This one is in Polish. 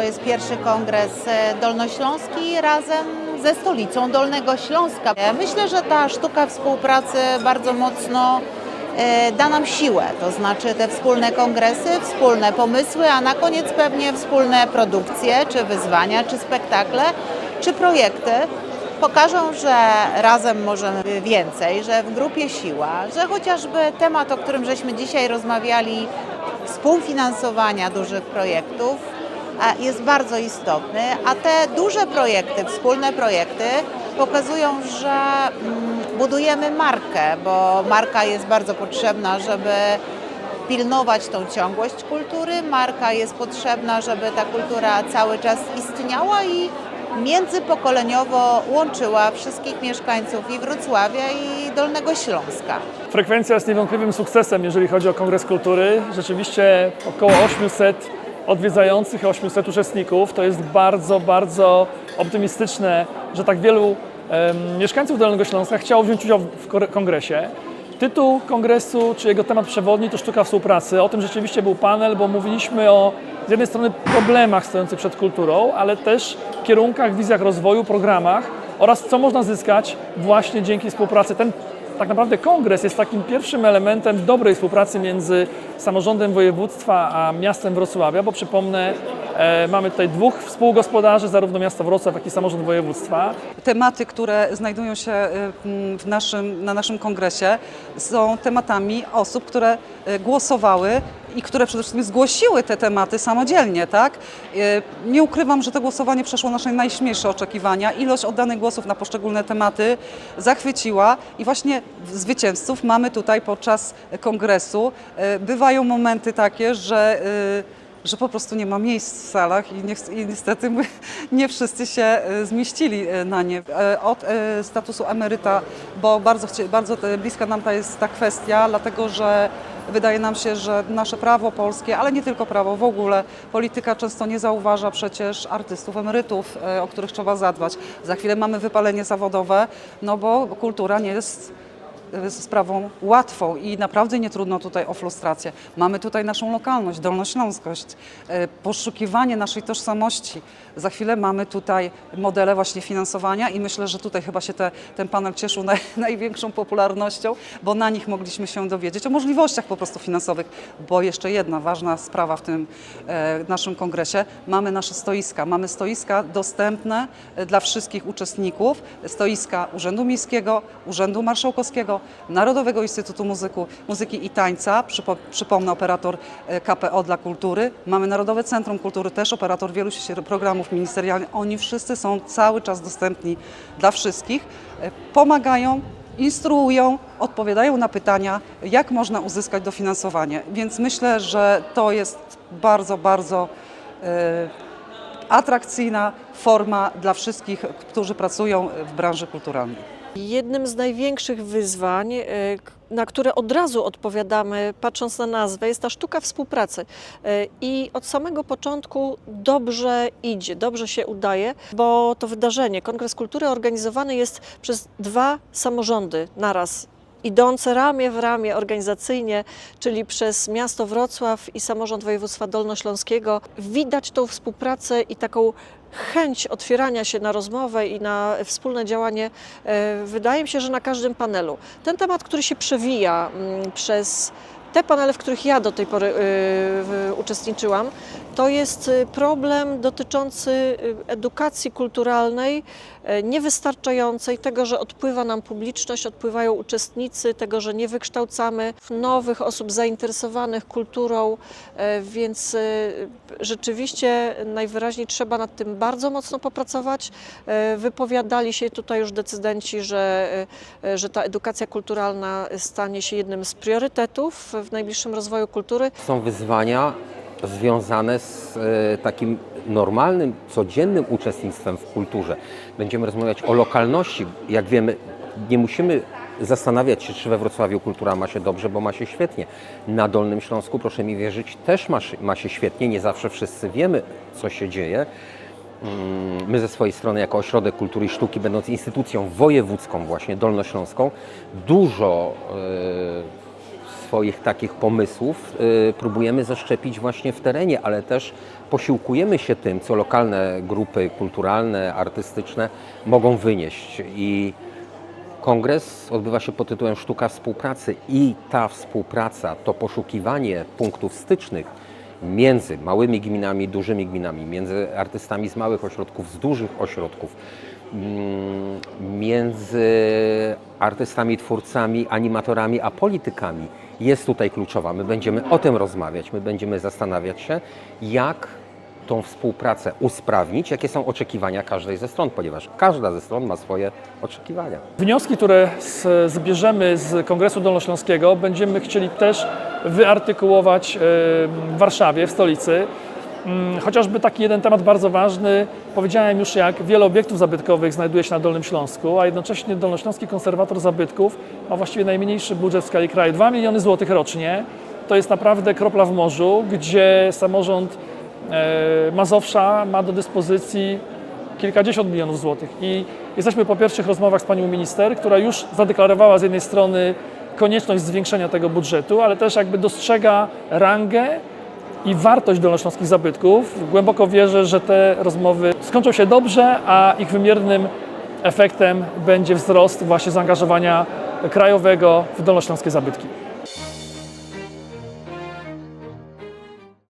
to jest pierwszy kongres e, dolnośląski razem ze stolicą Dolnego Śląska. Myślę, że ta sztuka współpracy bardzo mocno e, da nam siłę, to znaczy te wspólne kongresy, wspólne pomysły, a na koniec pewnie wspólne produkcje, czy wyzwania, czy spektakle, czy projekty pokażą, że razem możemy więcej, że w grupie siła, że chociażby temat, o którym żeśmy dzisiaj rozmawiali, współfinansowania dużych projektów jest bardzo istotny, a te duże projekty, wspólne projekty pokazują, że mm, budujemy markę, bo marka jest bardzo potrzebna, żeby pilnować tą ciągłość kultury. Marka jest potrzebna, żeby ta kultura cały czas istniała i międzypokoleniowo łączyła wszystkich mieszkańców i Wrocławia i Dolnego Śląska. Frekwencja jest niewątpliwym sukcesem, jeżeli chodzi o Kongres Kultury. Rzeczywiście około 800 odwiedzających, 800 uczestników. To jest bardzo, bardzo optymistyczne, że tak wielu mieszkańców Dolnego Śląska chciało wziąć udział w kongresie. Tytuł kongresu, czy jego temat przewodni to sztuka współpracy. O tym rzeczywiście był panel, bo mówiliśmy o z jednej strony problemach stojących przed kulturą, ale też kierunkach, wizjach rozwoju, programach oraz co można zyskać właśnie dzięki współpracy. Ten tak naprawdę kongres jest takim pierwszym elementem dobrej współpracy między samorządem województwa a miastem Wrocławia, bo przypomnę, mamy tutaj dwóch współgospodarzy, zarówno miasta Wrocław, jak i samorząd województwa. Tematy, które znajdują się y, m, w naszym, na naszym kongresie, są tematami osób, które y, głosowały i które przede wszystkim zgłosiły te tematy samodzielnie, tak? Nie ukrywam, że to głosowanie przeszło nasze najśmielsze oczekiwania. Ilość oddanych głosów na poszczególne tematy zachwyciła i właśnie zwycięzców mamy tutaj podczas kongresu. Bywają momenty takie, że że po prostu nie ma miejsc w salach i, niech- i niestety my, nie wszyscy się e, zmieścili e, na nie. E, Od statusu emeryta, bo bardzo, bardzo bliska nam ta jest ta kwestia, dlatego że wydaje nam się, że nasze prawo polskie, ale nie tylko prawo, w ogóle polityka często nie zauważa przecież artystów, emerytów, o których trzeba zadbać. Za chwilę mamy wypalenie zawodowe, no bo kultura nie jest sprawą łatwą i naprawdę nie trudno tutaj o frustrację. Mamy tutaj naszą lokalność, dolnośląskość, e, poszukiwanie naszej tożsamości. Za chwilę mamy tutaj modele właśnie finansowania i myślę, że tutaj chyba się te, ten panel cieszył naj, największą popularnością, bo na nich mogliśmy się dowiedzieć o możliwościach po prostu finansowych. Bo jeszcze jedna ważna sprawa w tym e, naszym kongresie, mamy nasze stoiska. Mamy stoiska dostępne e, dla wszystkich uczestników. Stoiska Urzędu Miejskiego, Urzędu Marszałkowskiego, Narodowego Instytutu Muzyku, Muzyki i Tańca, przypo, przypomnę operator e, KPO dla kultury. Mamy Narodowe Centrum Kultury, też operator wielu programów ministerialnych. Oni wszyscy są cały czas dostępni dla wszystkich. E, Pomagają, instruują, odpowiadają na pytania, jak można uzyskać dofinansowanie. Więc myślę, że to jest bardzo, bardzo e, atrakcyjna forma dla wszystkich, którzy pracują w branży kulturalnej. Jednym z największych wyzwań, e, na które od razu odpowiadamy, patrząc na nazwę, jest ta sztuka współpracy. E, I od samego początku dobrze idzie, dobrze się udaje, bo to wydarzenie, Kongres Kultury, organizowany jest przez dwa samorządy naraz. Idące ramię w ramię organizacyjnie, czyli przez miasto Wrocław i samorząd województwa dolnośląskiego, widać tą współpracę i taką chęć otwierania się na rozmowę i na wspólne działanie, e, wydaje mi się, że na każdym panelu. Ten temat, który się przewija mm, przez te panele, w których ja do tej pory y, uczestniczyłam, to jest y, problem dotyczący y, edukacji kulturalnej niewystarczającej, tego, że odpływa nam publiczność, odpływają uczestnicy, tego, że nie wykształcamy nowych osób zainteresowanych kulturą, więc rzeczywiście najwyraźniej trzeba nad tym bardzo mocno popracować. Wypowiadali się tutaj już decydenci, że, że ta edukacja kulturalna stanie się jednym z priorytetów w najbliższym rozwoju kultury. Są wyzwania związane z e, takim normalnym, codziennym uczestnictwem w kulturze. Będziemy rozmawiać o lokalności. Jak wiemy, nie musimy zastanawiać się, czy we Wrocławiu kultura ma się dobrze, bo ma się świetnie. Na Dolnym Śląsku, proszę mi wierzyć, też ma, się- ma się świetnie. Nie zawsze wszyscy wiemy, co się dzieje. Mm, My ze swojej strony, jako Ośrodek Kultury i Sztuki, będąc instytucją wojewódzką właśnie, dolnośląską, dużo e, swoich takich pomysłów y, próbujemy zaszczepić właśnie w terenie, ale też posiłkujemy się tym, co lokalne grupy kulturalne, artystyczne mogą wynieść. I Kongres odbywa się pod tytułem Sztuka współpracy i ta współpraca, to poszukiwanie punktów stycznych między małymi gminami, dużymi gminami, między artystami z małych ośrodków, z dużych ośrodków, między artystami, twórcami, animatorami, a politykami jest tutaj kluczowa. My będziemy o tym rozmawiać, my będziemy zastanawiać się, jak tą współpracę usprawnić, jakie są oczekiwania każdej ze stron, ponieważ każda ze stron ma swoje oczekiwania. Wnioski, które zbierzemy z Kongresu Dolnośląskiego, będziemy chcieli też wyartykułować w Warszawie, w stolicy. Mm, Chociażby taki jeden temat bardzo ważny. Powiedziałem już, jak wiele obiektów zabytkowych znajduje się na Dolnym Śląsku, a jednocześnie Dolnośląski Konserwator Zabytków ma właściwie najmniejszy budżet w skali kraju 2 miliony złotych rocznie. To jest naprawdę kropla w morzu, gdzie samorząd e, Mazowsza ma do dyspozycji kilkadziesiąt milionów złotych. I jesteśmy po pierwszych rozmowach z panią minister, która już zadeklarowała z jednej strony konieczność zwiększenia tego budżetu, ale też jakby dostrzega rangę i wartość dolnośląskich zabytków. Głęboko wierzę, że te rozmowy skończą się dobrze, a ich wymiernym efektem będzie wzrost właśnie zaangażowania krajowego w dolnośląskie zabytki.